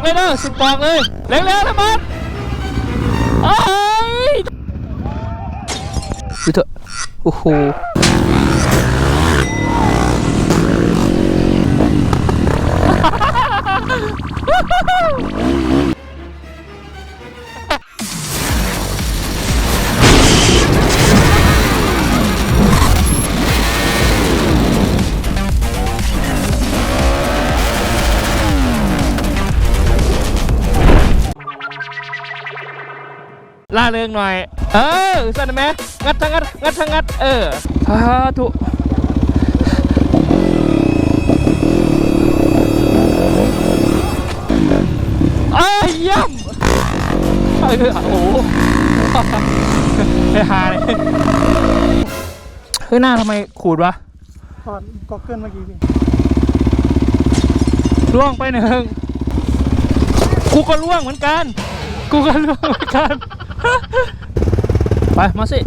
อกเลยนะสุดปอกเลยเร็วๆนะมันเอ้ยดูเถอะโอ้โห ล่าเริงหน่อย เออสั่นไหมงัดทั้งงัดงัดทั้งงัด เออสาธุเอ้ยเย่ำเออโอ้โหไอ้หาเลยเฮ้ยหน้าทำไมขูดวะถอดก็เกิลเมื่อกี้พี่ล่วงไปหนึ่งกูก็ล่วงเหมือนกัน กูก็ล่วงเหมือนกัน ไปมาสิ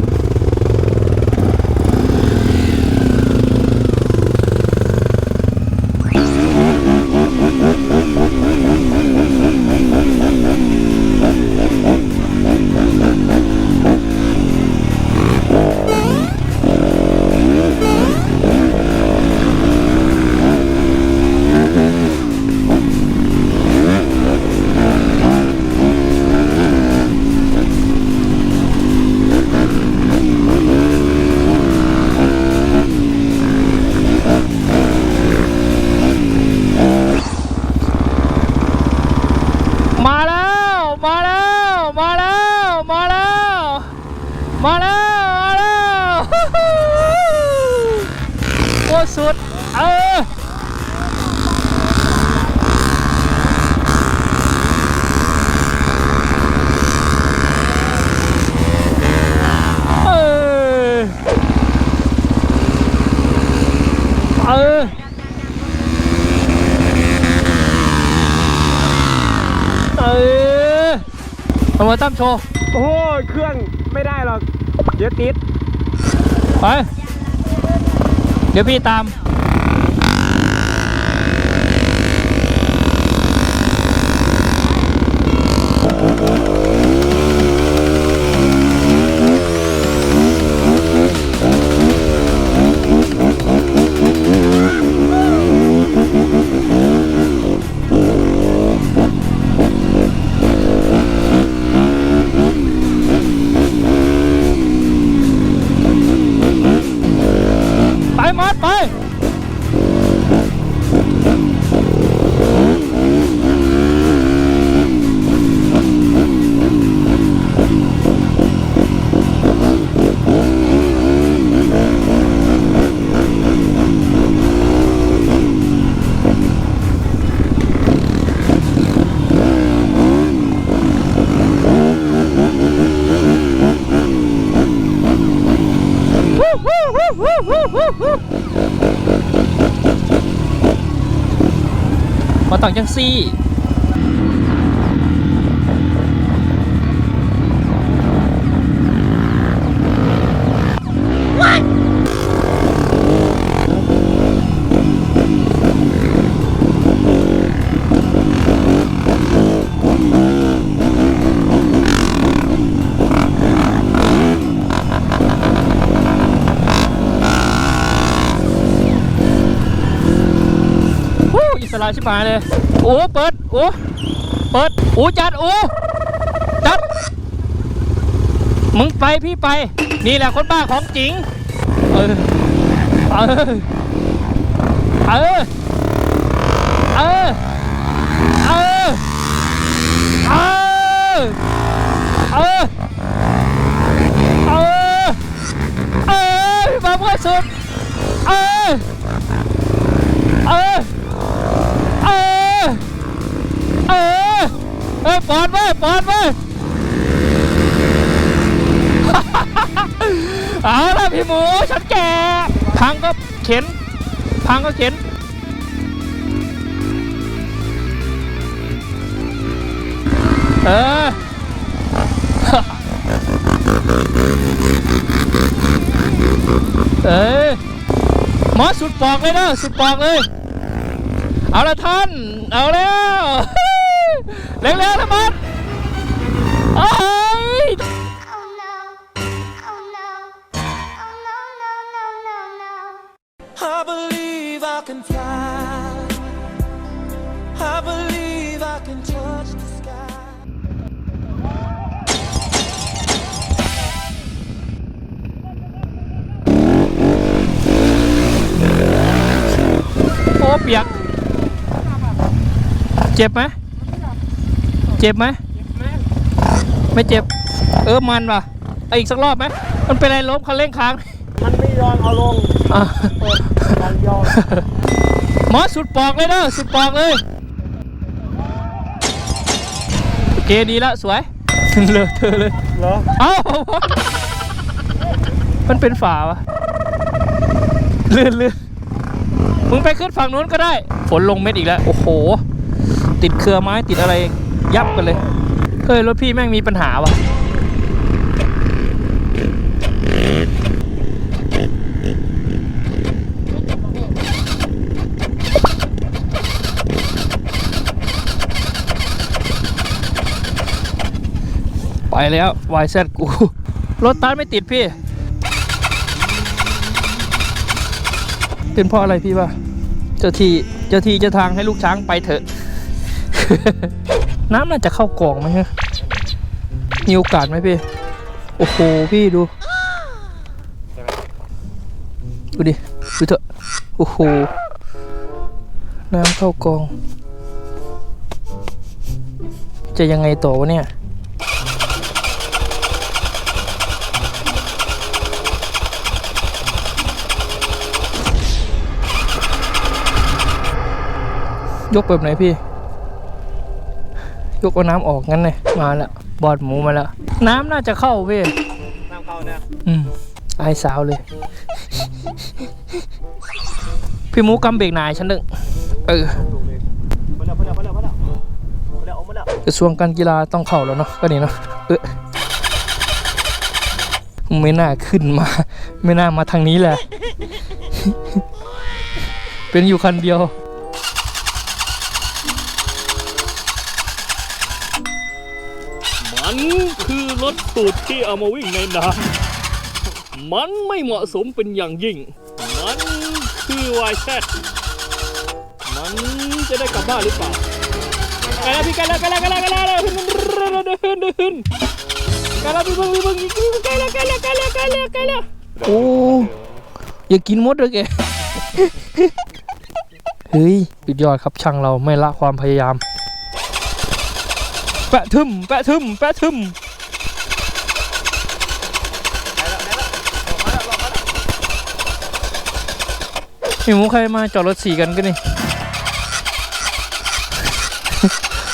เอามาตั้มโชว์ โอ้ยเครื่องไม่ได้หรอก เดี๋ยวติด ไป เดี๋ยวพี่ตาม มาต่างจังซี่ อิสระชิบหาเลยโอ้เปิดโอ้เปิดโอ้จัดโอ้จัดมึงไปพี่ไป นี่แหละคนบ้าของจริง เออ เออ เออ เออ เออ เออ เออ เออ เออพี่มาเพื่อสุด ปอดไว้เอาละพี่หมูฉันแก่พังก็เข็น พังก็เข็นเออเออหมอสุดปอกเลยนะสุดปอกเลย เอาละท่าน เอาแล้วเร็วๆนะบอ I believe I can fly. I believe I can touch the sky. โอ้เปียก เจ็บไหมเจ็บไหมไม่เจ็บ เออมันว่ะเอาอีกสักรอบไหมมันเป็นอะไรล้มคันเร่งค้าง มันไม่ยอมเอาลงอะเปิดมันยอมหมอสุดปอกเลยเด้อสุดปอกเลยโอเคดีละสวย เลอะเธอะเลย เหรอเอ้า มันเป็นฝาวะลื่นลื่นมึงไปขึ้นฝั่งนู้นก็ได้ ฝนลงเม็ดอีกแล้ว โอ้โห ติดเครือไม้ติดอะไรยับกันเลย เฮ้ย รถพี่แม่งมีปัญหาวะ ไปแล้ว YZ กู รถตันไม่ติดพี่ เป็นเพราะอะไรพี่ว่าเจ้าที่เจ้าที่เจ้าทางให้ลูกช้างไปเถอะ น้ำน่าจะเข้ากล่องไหมฮะ มีโอกาสไหมพี่ โอ้โห พี่ดู ดูดิ ดูเถอะ โอ้โห น้ำเข้ากล่อง จะยังไงต่อวะเนี่ย ยกแบบไหนพี่ ยกเอาน้ำออกงั้นเลยมาแล้วบอดหมูมาแล้วน้ำน่าจะเข้าพี่น้ำเข้าเนี่ยอืมไอายสาวเลย พี่หมูกำเบรกหนายฉันนึงเออถูกเลยมาแล้วมาแล้วมาแล้วมาแล้วมาแล้วออกมาแล้วกระทรวงการกีฬาต้องเข้าแล้วเนาะก็นี่เนาะเออไม่น่าขึ้นมา ไม่น่ามาทางนี้แหละ เป็นอยู่คันเดียว ตูดที่เอามาวิ่งในน้ำมันไม่เหมาะสมเป็นอย่างยิ่ง มันคือวายแซดมันจะได้กลับบ้านหรือเปล่าไกลแล้วพี่ไกลแล้วไกลแล้วไกลแล้วไกลแล้วเดินเดินเดินไกลแล้วพี่เบิ้งพี่เบิ้งไกลแล้วไกลแล้วไกลแล้วไกลแล้วไกลแล้วโอ้อย่ากินมดเลยแกเฮ้ยสุดยอดครับช่างเราไม่ละความพยายาม แปะทึมแปะทึมแปะทึม นี่หมูใครมาจอดรถสี่กันก็นี่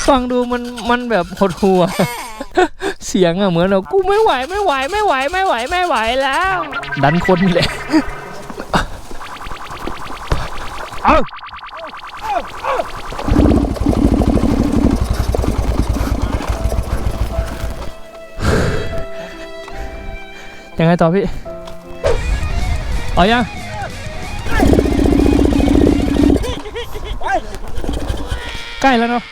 ฟังดูมันมันแบบหดหัว เสียงอะเหมือนแบบกูไม่ไหวไม่ไหวไม่ไหวไม่ไหวไม่ไหวแล้ว ดันคนนี่แหละเอายังไงต่อพี่ เอายัง ใกล้แล้วเนาะ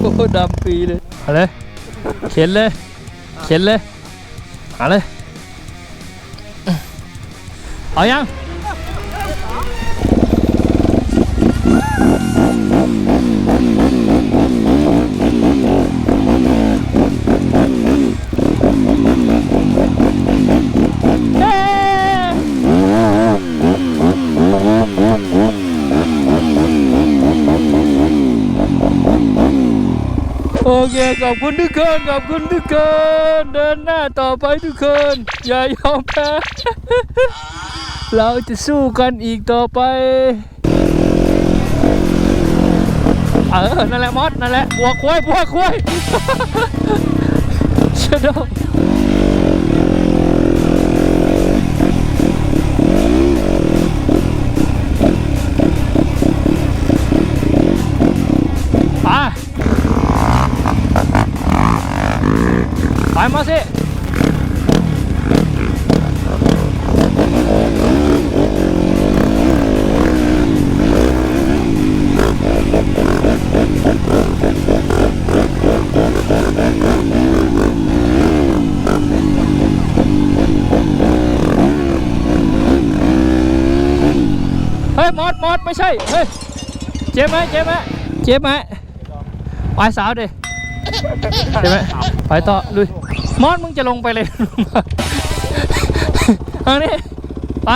โอ้โหดำปีเลยเอาเลยเข็นเลย เข็นเลยเอาเลยเอายัง เคขอบคุณทุกคนขอบคุณทุกคนเดินหน้าต่อไปทุกคนอย่ายอมแพ้เราจะสู้กันอีกต่อไปเออนั่นแหละมอสนั่นแหละบัวควายบัวควายเชดอายมาสิเฮ้ยมอดมอดไม่ใช่เฮ้ยเจ็บไหมเจ็บไหมเจ็บไหมไปสาวดิเจ็บไหมไปต่อลุย มอสมึงจะลงไปเลยทานี้ไป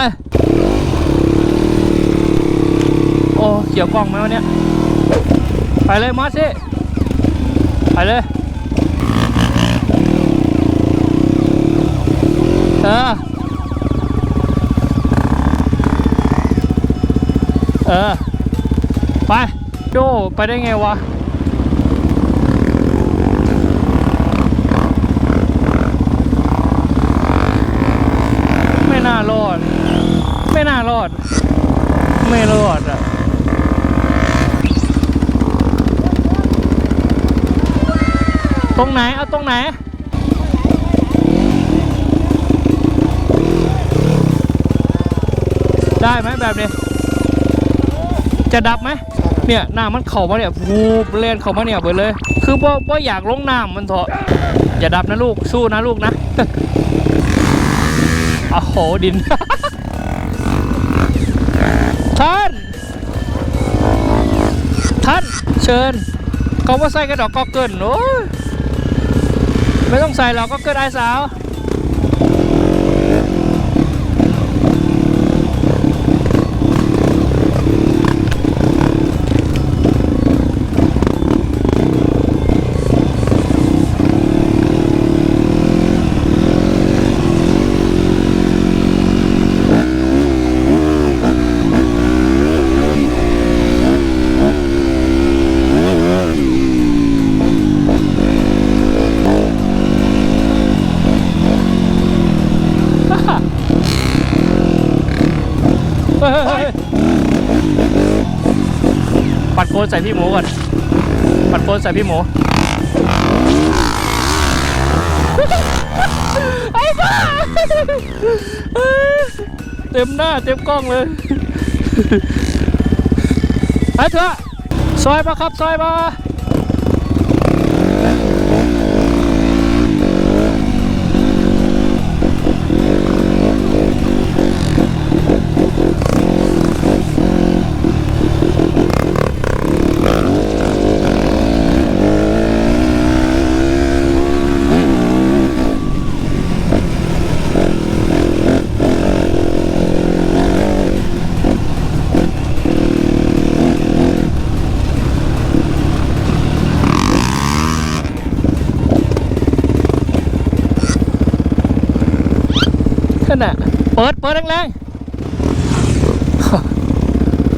โอ้ เกี่ยวกล้องไหมวะเนี่ยไปเลยมอสสิ ไปเลย เออ เออ ไป โด ไปได้ไงวะ ไม่น่ารอด ไม่น่ารอด ไม่รอดอะตรงไหน เอาตรงไหน ได้ไหมแบบนี้ จะดับไหม เนี่ยน้ำมันเข่ามาเนี่ยวูบเล่นเข่ามาเนี่ยเบิดเลย คือว่าว่าอยากลงน้ำมันเถอะอย่าดับนะลูก สู้นะลูกนะ โอ้โหดิน ท่าน ท่าน เชิญเขาว่าใส่กระดอกก็เกินโอ้ไม่ต้องใส่หรอกก็เกินไอ้สาว ปัดโคนใส่พี่หมูก่อน ปัดโคนใส่พี่หมูไอ้บ้าเต็มหน้าเต็มกล้องเลยไปเถอะซอยมาครับ ซอยมา นั่นน่ะ เปิดแรงๆ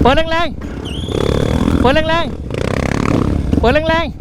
เปิดแรงๆ เปิดแรงๆ เปิดแรงๆ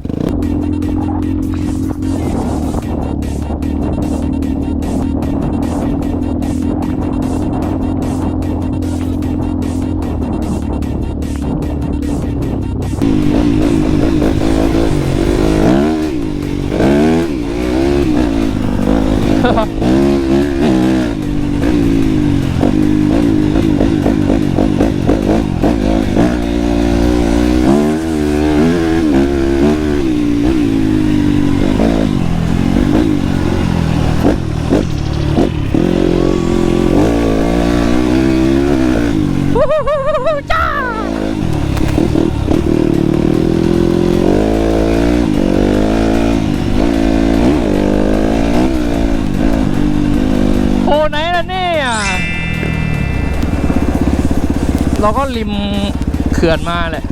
เราก็ริมเขื่อนมาแหละ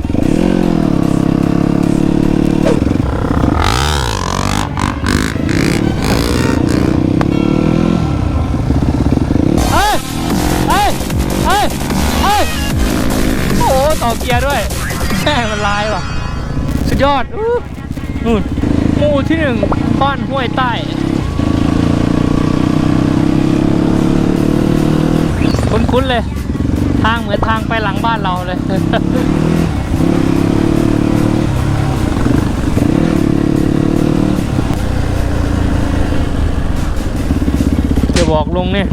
เอ้ยเอ้ยเอ้ยเอ้ยโอ้ต่อเกียร์ด้วยแม่มันลายว่ะ สุดยอดอู้นู่นหมู่ที่หนึ่งบ้านห้วยใต้คุ้นๆเลยางเหมือนทางไปหลังบ้านเราเลยจะบอกลุงเนี่ย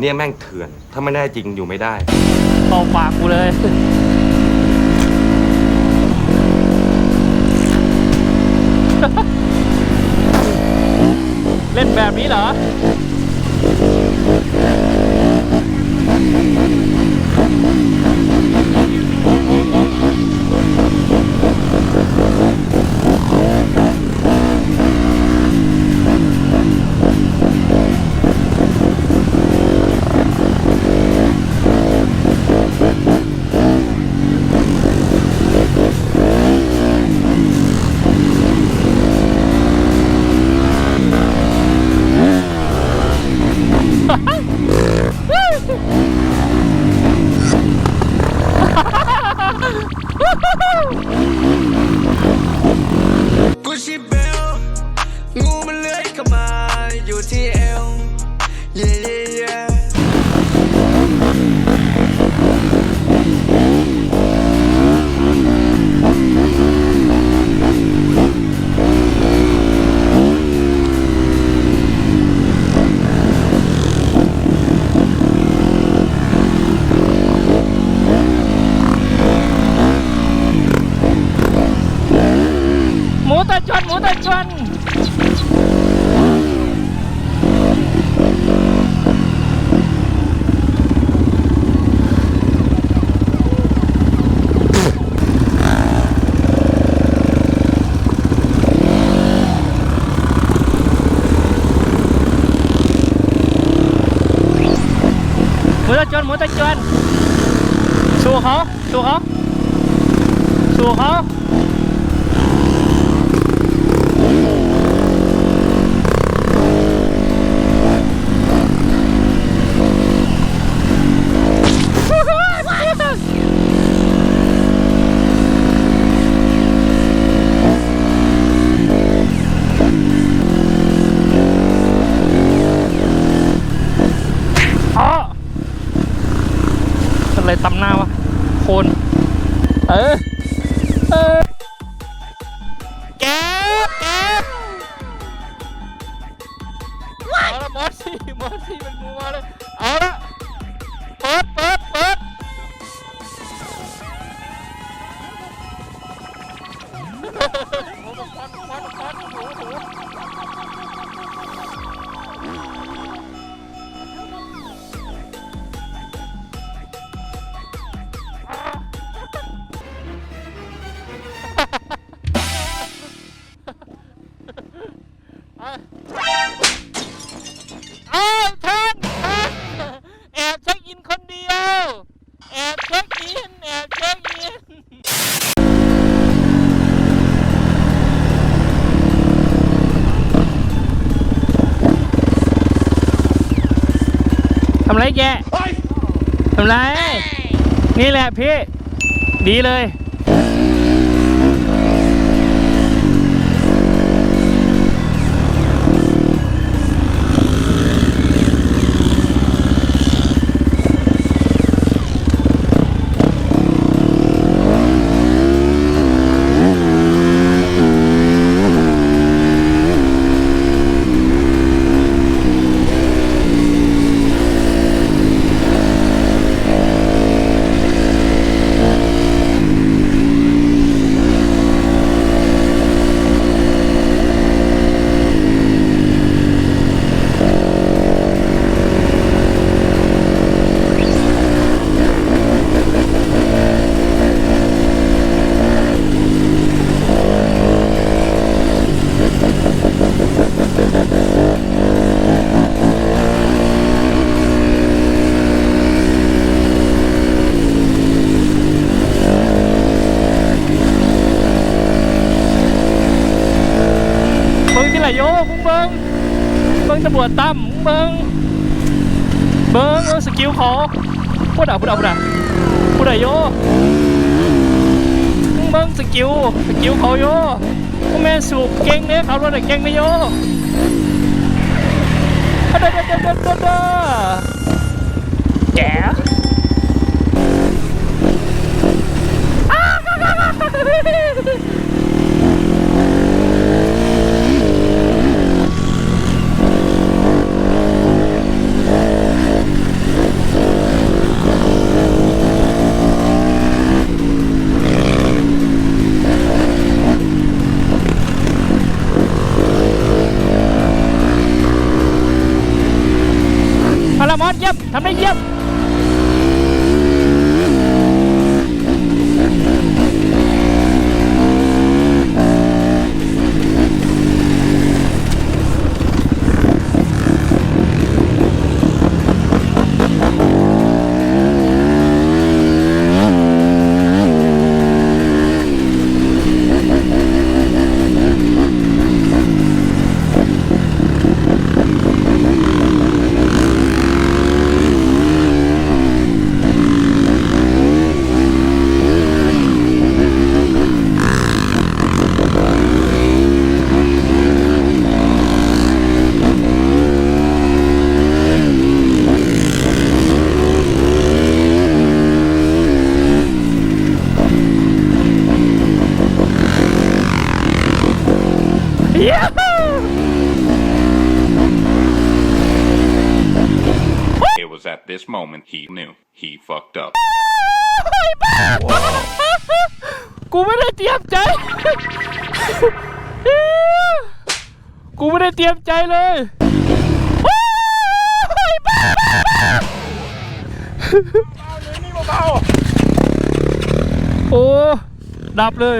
เนี่ยแม่งเถื่อน ถ้าไม่แน่จริงอยู่ไม่ได้ ตบปากกูเลย ไร นี่แหละพี่ ดีเลย ผู้ด่าผู้ด่าผู้ด่าผู้ด่าโยมึงสกิลสกิลเขาโยพวกแม่สูบเก่งเนี่ยเขาเลยเก่งเนี่ยโยเด้อเด้อเด้อเด้อเด้อแก กูไม่ได้เตรียมใจเลยโอ้ ดับเลย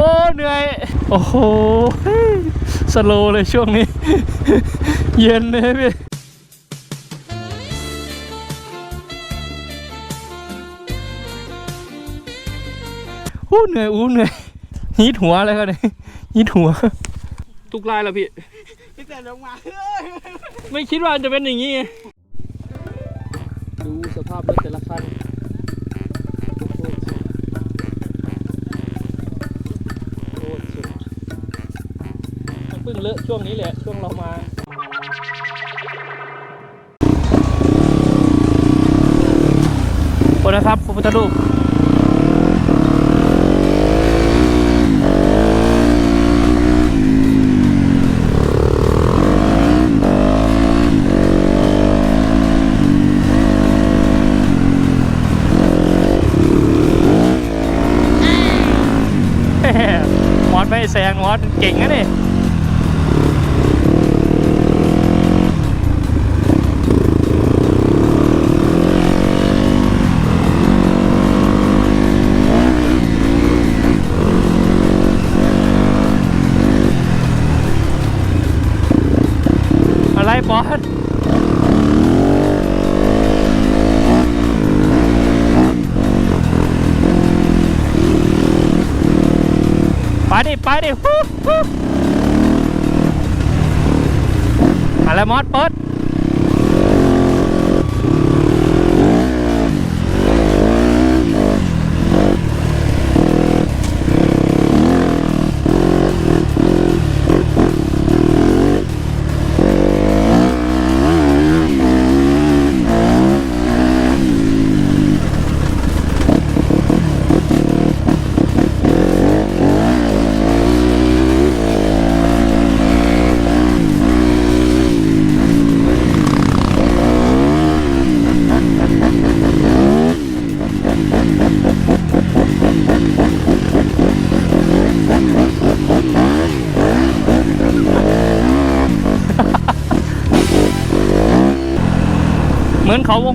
โอ้เหนื่อย โอ้โห สโลว์เลยช่วงนี้ เย็นเลยพี่อู้เหนื่อยอู้เหนื่อยฮีทหัวเลยครับเนี่ยฮีทหัว ทุกลายแล้วพี่พี่แต่ลงมาไม่คิดว่าจะเป็นอย่างนี้ไงดูสภาพรถแต่ละคัน พิ่งเลอะช่วงนี้แหละ ช่วงเรามาโอ้นะครับพระพุทธรูปมอสไม่แซงมอสเก่งนะนี่ แล้วมอสเปิด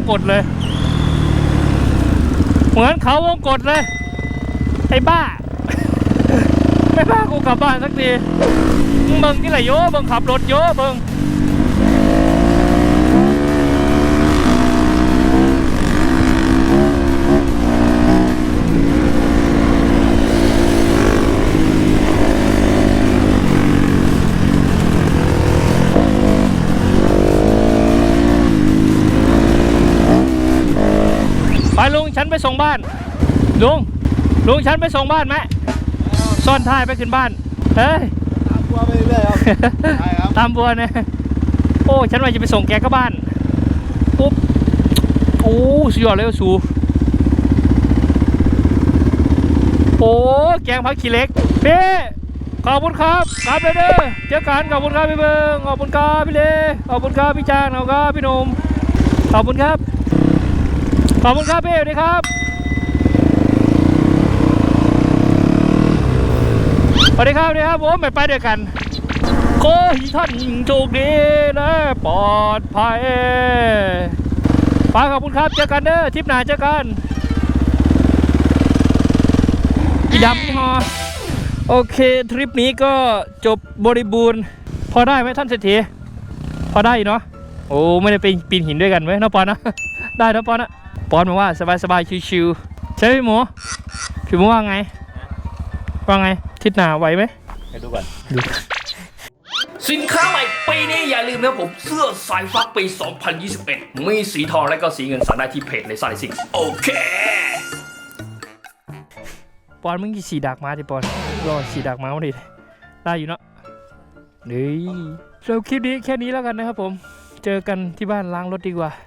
งกฎเลย เหมือนเขาวงกฎเลย ไอ้บ้า ไม่บ้ากูกลับบ้านสักทีมึงบังที่ไหนโยเบิ่งขับรถโยเบิ่ง ไปส่งบ้าน ลุง ลุงฉันไปส่งบ้านไหมซ่อนท้ายไปขึ้นบ้าน เฮ้ยกลัวไปเรื่อยครับใช่ครับ ตามบัวเนี่ยโอ้ ฉันว่าจะไปส่งแกก็บ้าน ปุ๊บ โอ้สุดยอดเลยว่ะสูโอ้ แกงพักขี้เหล็กพี่ขอบคุณครับกลับเลยเด้อเจอกันขอบคุณครับพี่เบิงขอบคุณครับพี่เลขอบคุณครับพี่จางขอบคุณครับพี่หนุ่มขอบคุณครับ ขอบคุณครับพี่สวัสดีครับสวัสดีครับสวัสดีครับผมไปไปด้วยกันขอให้ท่านโชคดีและปลอดภัยป้าขอบคุณครับ เจอกันเด้อทริปหน้าเจอกันอีดำนี่ฮอโอเค ทริปนี้ก็จบบริบูรณ์ พอได้ไหมท่านเศรษฐีพอได้เนาะโอ้ไม่ได้ไปปีนหินด้วยกันไหมน้องปอนนะ ได้นะปอนนะ ปอนบอกว่าสบายๆชิวๆใช่ไหมพี่หมูพี่หมูว่าไง ว่าไง ทิศหนาไหวไหมให้ดูก่อนสินค้าใหม่ปีนี้อย่าลืมนะครับผมเสื้อสายฟักปี 2021 มีสีทองและก็สีเงินสั่งได้ที่เพจในสายสิงโอเคปอนมึงกี่สีดักมาดิปอนรอสีดักมาดิได้อยู่เนาะนี่เราคลิปนี้แค่นี้แล้วกันนะครับผม เจอกันที่บ้านล้างรถดีกว่า